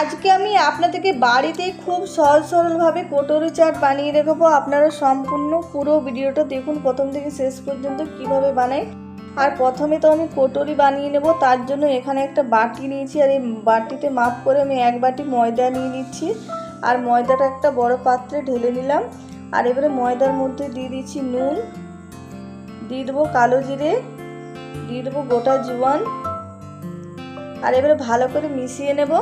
আজকে আমি আপনাদেরকে বাড়িতে খুব সহজ সরলভাবে কটরি চাট বানিয়ে দেখাবো। আপনারা সম্পূর্ণ পুরো ভিডিওটা দেখুন, প্রথম থেকে শেষ পর্যন্ত কীভাবে বানাই। আর প্রথমে তো আমি কটরি বানিয়ে নেব, তার জন্য এখানে একটা বাটি নিয়েছি আর এই বাটিতে মাপ করে আমি এক বাটি ময়দা নিয়ে নিচ্ছি। আর ময়দাটা একটা বড় পাত্রে ঢেলে নিলাম। আর এবারে ময়দার মধ্যে দিয়ে দিচ্ছি নুন, দিয়ে দেবো কালো জিরে, দিয়ে দেবো গোটা জোয়ান। আর এবারে ভালো করে মিশিয়ে নেব।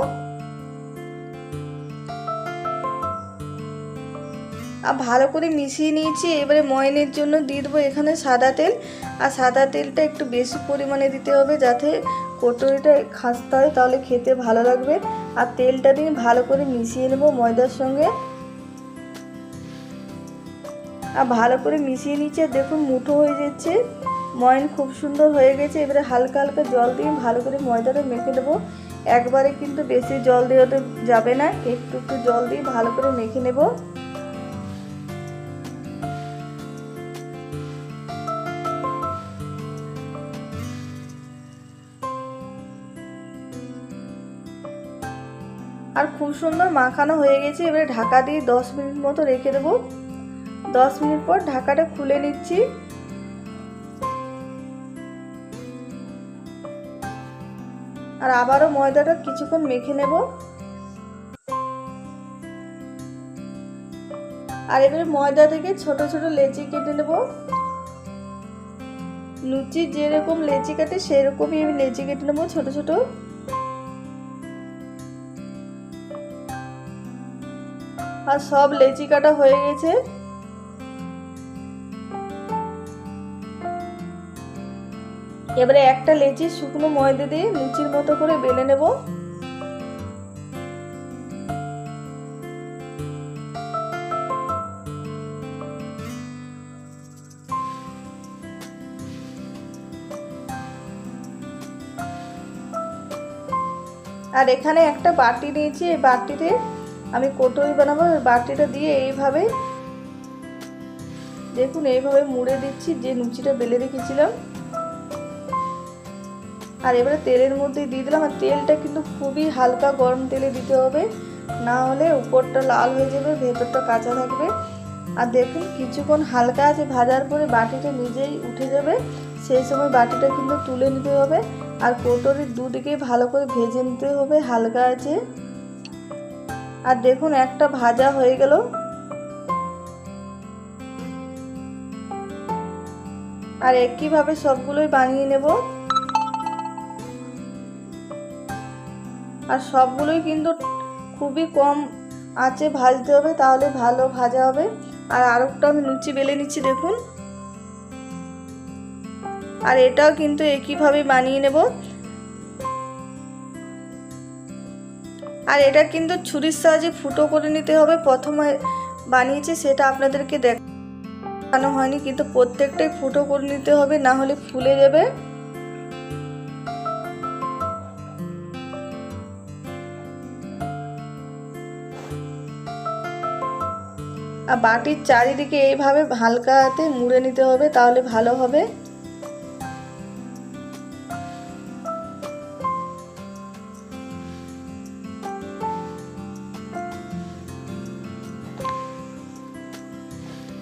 আর ভালো করে মিশিয়ে নিয়েছি। এবারে ময়নের জন্য দিয়ে দেবো এখানে সাদা তেল। আর সাদা তেলটা একটু বেশি পরিমাণে দিতে হবে যাতে কটরিটা খাসতে হয়, তাহলে খেতে ভালো লাগবে। আর তেলটা দিয়ে ভালো করে মিশিয়ে নেব ময়দার সঙ্গে। আর ভালো করে মিশিয়ে নিচ্ছে দেখুন মুঠো হয়ে যাচ্ছে। ময়ন খুব সুন্দর হয়ে গেছে। এবারে হালকা হালকা জল দিয়ে ভালো করে ময়দাটা মেখে দেবো একবারে কিন্তু বেশি জল দেওয়াতে যাবে না। একটু একটু জল দিয়ে ভালো করে মেখে নেব। আর খুব সুন্দর মাখানো হয়ে গেছে। এবারে ঢাকা দিয়ে দশ মিনিট মতো রেখে দেবো। দশ মিনিট পর ঢাকাটা খুলে নিচ্ছি। আর আবারও ময়দাটা কিছুক্ষণ মেখে নেব। আর এবারে ময়দা থেকে ছোট ছোট লেচি কেটে নেব। লুচি যেরকম লেচি কাটে, সেরকমই আমি লেচি কেটে নেব ছোট ছোট। আর সব লেচি কাটা হয়ে গেছে। এবারে একটা লেচি শুকনো ময়দা দিয়ে লুচির মতো করে বেলে নেব। আর এখানে একটা বাটি নিয়েছি, এই বাটিতে আমি কটরি বানাবো বাটিটা দিয়ে এইভাবে, দেখুন এইভাবে মুড়ে দিচ্ছি, যে লুচিটা বেলে রেখেছিলাম। আর এবারে তেলের মধ্যে দিয়ে দিলাম, আর তেলটা কিন্তু খুবই হালকা গরম তেলে দিতে হবে, না হলে উপরটা লাল হয়ে যাবে, ভেতরটা কাঁচা থাকবে। আর দেখুন কিছুক্ষণ হালকা আছে, ভাজার পরে বাটিটা নিজেই উঠে যাবে, সেই সময় বাটিটা কিন্তু তুলে নিতে হবে। আর কোটরির দুদিকেই ভালো করে ভেজে নিতে হবে, হালকা আছে। আর দেখুন, একটা ভাজা হয়ে গেল। আর একইভাবে সবগুলোই বানিয়ে নেব। আর সবগুলোই কিন্তু খুবই কম আঁচে ভাজতে হবে, তাহলে ভালো ভাজা হবে। আর আরেকটা আমি লুচি বেলে নিচ্ছি, দেখুন। আর এটাও কিন্তু একইভাবে বানিয়ে নেব। আর এটা কিন্তু ছুরির সাহায্যে ফুটো করে নিতে হবে। প্রথমে বানিয়েছি, সেটা আপনাদেরকে দেখানো হয়নি, কিন্তু প্রত্যেকটাই ফুটো করে নিতে হবে, না হলে ফুলে যাবে। আর বাটির চারিদিকে এইভাবে হালকা হাতে মুড়ে নিতে হবে, তাহলে ভালো হবে।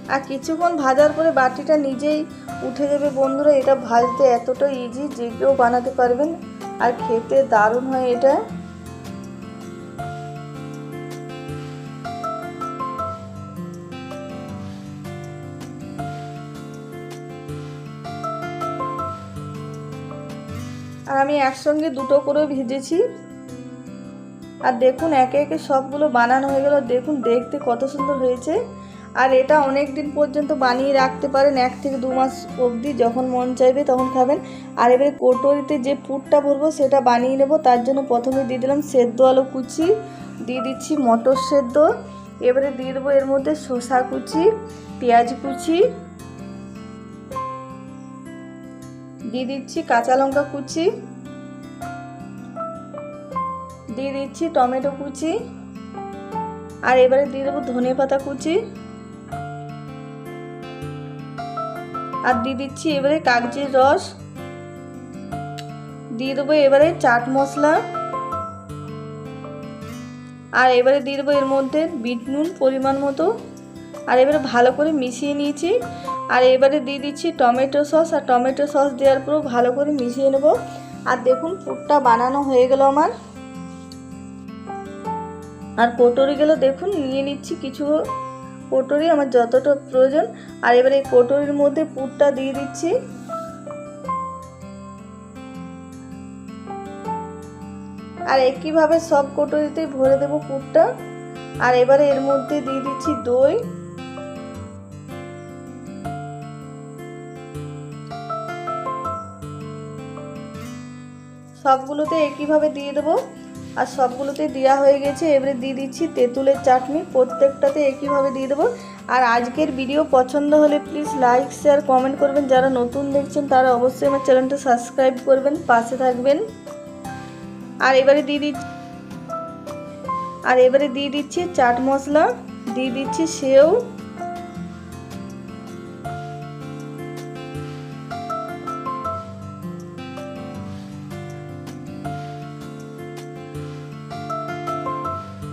আর কিছুক্ষণ ভাজার পরে বাটিটা নিজেই উঠে যাবে। বন্ধুরা, এটা ভাজতে এতটা ইজি যে কেউ বানাতে পারবেন। আর খেতে দারুণ হয় এটা। আর আমি একসঙ্গে দুটো করে ভেজেছি। আর দেখুন, একে একে সবগুলো বানানো হয়ে গেল। দেখুন, দেখতে কত সুন্দর হয়েছে। আর এটা অনেক দিন পর্যন্ত বানিয়ে রাখতে পারেন, এক থেকে দু মাস অবধি যখন মন চাইবে তখন খাবেন। আর এবারে কোটোরিতে যে পুরটা ভরবো সেটা বানিয়ে নেব। তার জন্য প্রথমে দিয়ে দিলাম সেদ্ধ আলু কুচি, দিয়ে দিচ্ছি মটর সেদ্ধ। এবারে দিয়ে দেবো এর মধ্যে শসা কুচি, পেঁয়াজ কুচি, দিয়ে দিচ্ছি কাঁচা লঙ্কা কুচি, দিয়ে দিচ্ছি টমেটো কুচি, আর এবারে দিয়ে দেবো ধনে পাতা কুচি। আর দিয়ে দিচ্ছি এবারে কাগজির রস। দিয়ে দেবো এবারে চাট মশলা। আর এবারে দিয়ে দেবো এর মধ্যে বিট নুন পরিমাণ মতো। আর এবারে ভালো করে মিশিয়ে নিয়েছি। আর এবারে দিয়ে দিচ্ছি টমেটো সস। আর টমেটো সস দেওয়ার পরও ভালো করে মিশিয়ে নেব। আর দেখুন পুরটা বানানো হয়ে গেল আমার। আর কটরিগুলো দেখুন নিয়ে নিচ্ছি কিছু কটরি আমার যতটা প্রয়োজন। আর এবারে এই কটরির মধ্যে পুরটা দিয়ে দিচ্ছি। আর একইভাবে সব কটরিতেই ভরে দেবো পুরটা। আর এবারে এর মধ্যে দিয়ে দিচ্ছি দই। সবগুলোতে একইভাবে দিয়ে দেবো। আর সবগুলোতে দেওয়া হয়ে গেছে। এবারে দিয়ে দিচ্ছি তেঁতুলের চাটনি। প্রত্যেকটাতে একইভাবে দিয়ে দেবো। আর আজকের ভিডিও পছন্দ হলে প্লিজ লাইক শেয়ার কমেন্ট করবেন। যারা নতুন দেখছেন, তারা অবশ্যই আমার চ্যানেলটা সাবস্ক্রাইব করবেন, পাশে থাকবেন। আর এবারে দিয়ে দিচ্ছি আর এবারে দিয়ে দিচ্ছি চাট মশলা। দিয়ে দিচ্ছি সেও।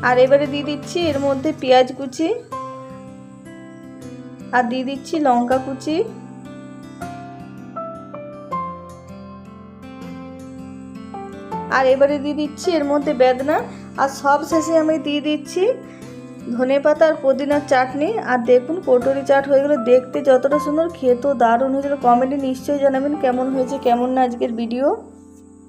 আর এবারে দিয়ে দিচ্ছি এর মধ্যে পেঁয়াজ কুচি, আর দিয়ে দিচ্ছি লঙ্কা কুচি। আর এবারে দিয়ে দিচ্ছি এর মধ্যে বেদনা, আর সব শেষে আমি দিয়ে দিচ্ছি ধনে পাতা আর পুদিনার চাটনি। আর দেখুন কটরি চাট হয়ে গেলো দেখতে যতটা সুন্দর, খেতেও দারুণ হয়েছিল। কমেন্টে নিশ্চয়ই জানাবেন কেমন হয়েছে, কেমন না আজকের ভিডিও